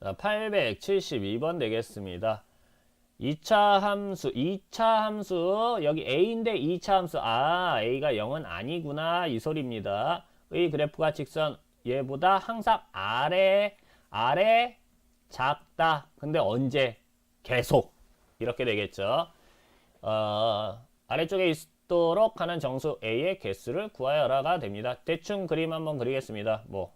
872번 되겠습니다. 2차 함수, 2차 함수, 여기 A인데 2차 함수, 아, A가 0은 아니구나, 이 소리입니다. 의 그래프가 직선 얘보다 항상 아래, 아래 작다. 근데 언제? 계속. 이렇게 되겠죠. 어, 아래쪽에 있도록 하는 정수 A의 개수를 구하여라가 됩니다. 대충 그림 한번 그리겠습니다. 뭐,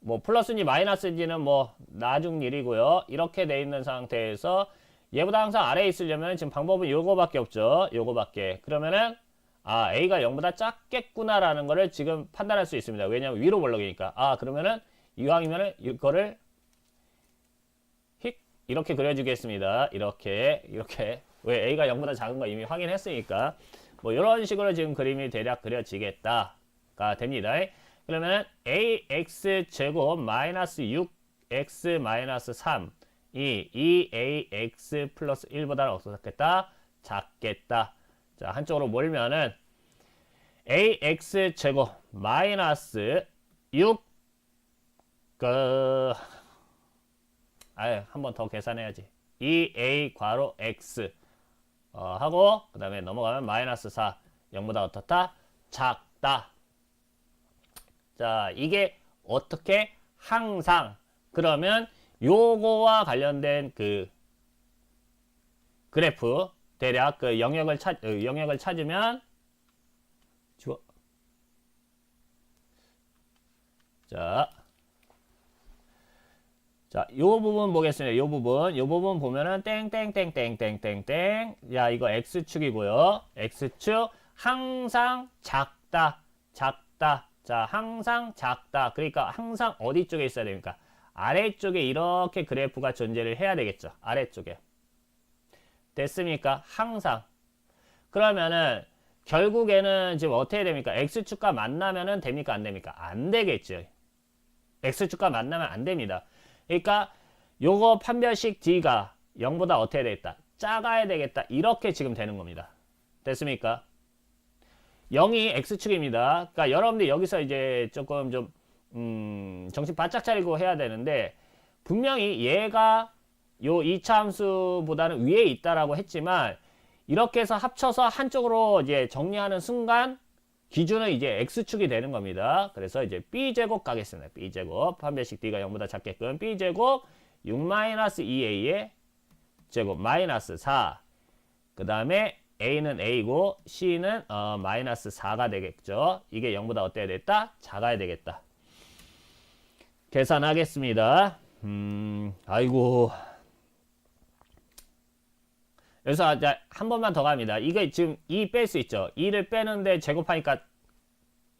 뭐 플러스인지 마이너스인지는 뭐 나중 일이고요. 이렇게 돼 있는 상태에서 얘보다 항상 아래에 있으려면 지금 방법은 요거밖에 없죠. 요거밖에. 그러면은 아 A가 0보다 작겠구나라는 거를 지금 판단할 수 있습니다. 왜냐하면 위로 볼록이니까. 아 그러면은 이왕이면은 이거를 휙 이렇게 그려주겠습니다. 이렇게 이렇게 왜 A가 0보다 작은 거 이미 확인했으니까 뭐 이런 식으로 지금 그림이 대략 그려지겠다가 됩니다. 그러면 ax 제곱 마이너스 6x 마이너스 3이 2ax 플러스 1보다는 어떻겠다? 작겠다. 자 한쪽으로 몰면은 ax 제곱 마이너스 6 그, 아유, 한번 더 계산해야지. 2a 괄호 x 어, 하고 그 다음에 넘어가면 마이너스 4 0보다 어떻다? 작다. 자, 이게 어떻게 항상 그러면 요거와 관련된 그 그래프 대략 그 영역을 찾 어, 영역을 찾으면 주어 자. 자, 요 부분 보겠습니다. 요 부분. 요 부분 보면은 땡땡땡땡땡땡땡. 야, 이거 x축이고요. x축 항상 작다. 작다. 자, 항상 작다. 그러니까 항상 어디 쪽에 있어야 됩니까? 아래쪽에 이렇게 그래프가 존재를 해야 되겠죠. 아래쪽에. 됐습니까? 항상. 그러면은 결국에는 지금 어떻게 됩니까? x축과 만나면은 됩니까? 안 됩니까? 안 되겠죠. x축과 만나면 안 됩니다. 그러니까 요거 판별식 d가 0보다 어떻게 되겠다? 작아야 되겠다. 이렇게 지금 되는 겁니다. 됐습니까? 0이 x축입니다. 그러니까 여러분들 여기서 이제 조금 좀 음, 정신 바짝 차리고 해야 되는데 분명히 얘가 요 2차 함수보다는 위에 있다라고 했지만 이렇게 해서 합쳐서 한쪽으로 이제 정리하는 순간 기준은 이제 x축이 되는 겁니다. 그래서 이제 b제곱 가겠습니다. b제곱 판별식 d가 0보다 작게끔 b제곱 6-2a의 제곱 마이너스 4. 그 다음에 a는 a고 c는 어, 마이너스 4가 되겠죠. 이게 0보다 어때야 됐다? 작아야 되겠다. 계산하겠습니다. 음, 아이고. 이제 한 번만 더 갑니다. 이게 지금 2 뺄 수 있죠. 2를 빼는데 제곱하니까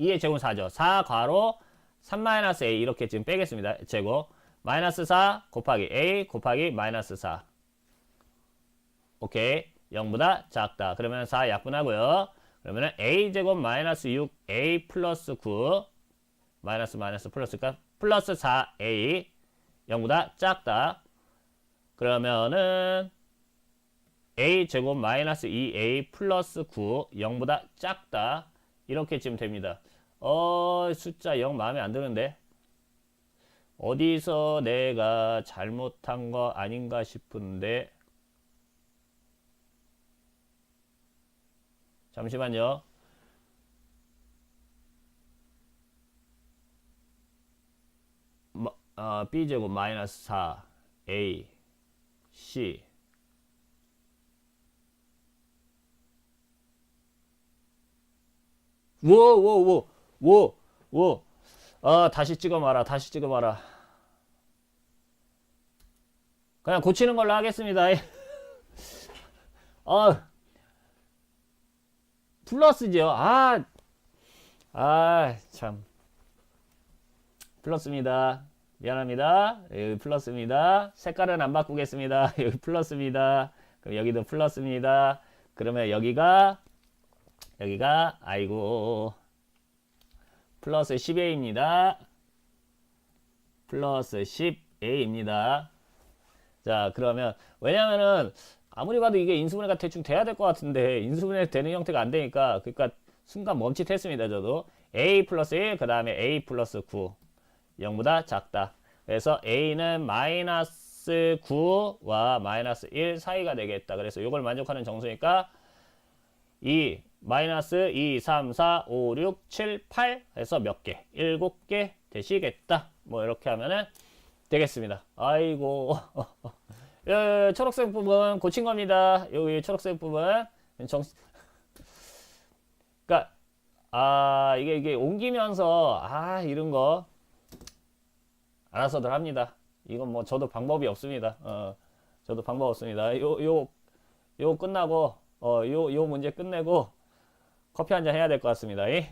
2의 제곱 4죠. 4 괄호 3-a 이렇게 지금 빼겠습니다. 제곱 마이너스 4 곱하기 a 곱하기 마이너스 4 오케이 0보다 작다. 그러면 4 약분하고요. 그러면 a 제곱 마이너스 6a 플러스 9 마이너스 마이너스 플러스니까 플러스 4a 0보다 작다. 그러면은 a 제곱 마이너스 2a 플러스 9 0보다 작다. 이렇게 지금 됩니다. 어 숫자 0 마음에 안 드는데 어디서 내가 잘못한 거 아닌가 싶은데 잠시만요. 마, 어, b제곱 마이너스 4 a c. 워워워워워. 아 다시 찍어 봐라 다시 찍어 봐라. 그냥 고치는 걸로 하겠습니다. 아 플러스죠 아 아, 참. 플러스입니다. 미안합니다. 여기 플러스입니다. 색깔은 안 바꾸겠습니다. 여기 플러스입니다. 그럼 여기도 플러스입니다. 그러면 여기가 여기가 아이고 플러스 10a입니다. 플러스 10a입니다. 자 그러면 왜냐면은 아무리 봐도 이게 인수분해가 대충 돼야 될 것 같은데 인수분해 되는 형태가 안 되니까 그러니까 순간 멈칫했습니다 저도 a 플러스 1그 다음에 a 플러스 9 0보다 작다 그래서 a는 마이너스 9와 마이너스 1 사이가 되겠다. 그래서 이걸 만족하는 정수니까 2 마이너스 2, 3, 4, 5, 6, 7, 8 해서 몇 개? 7개 되시겠다. 뭐 이렇게 하면은 되겠습니다. 아이고. 요, 초록색 부분 고친 겁니다. 여기 초록색 부분 정 그러니까 아 이게 이게 옮기면서 아 이런 거 알아서들 합니다. 이건 뭐 저도 방법이 없습니다. 어 저도 방법 없습니다. 요 요 요 끝나고 어요요 문제 끝내고 커피 한 잔 해야 될 것 같습니다. 이?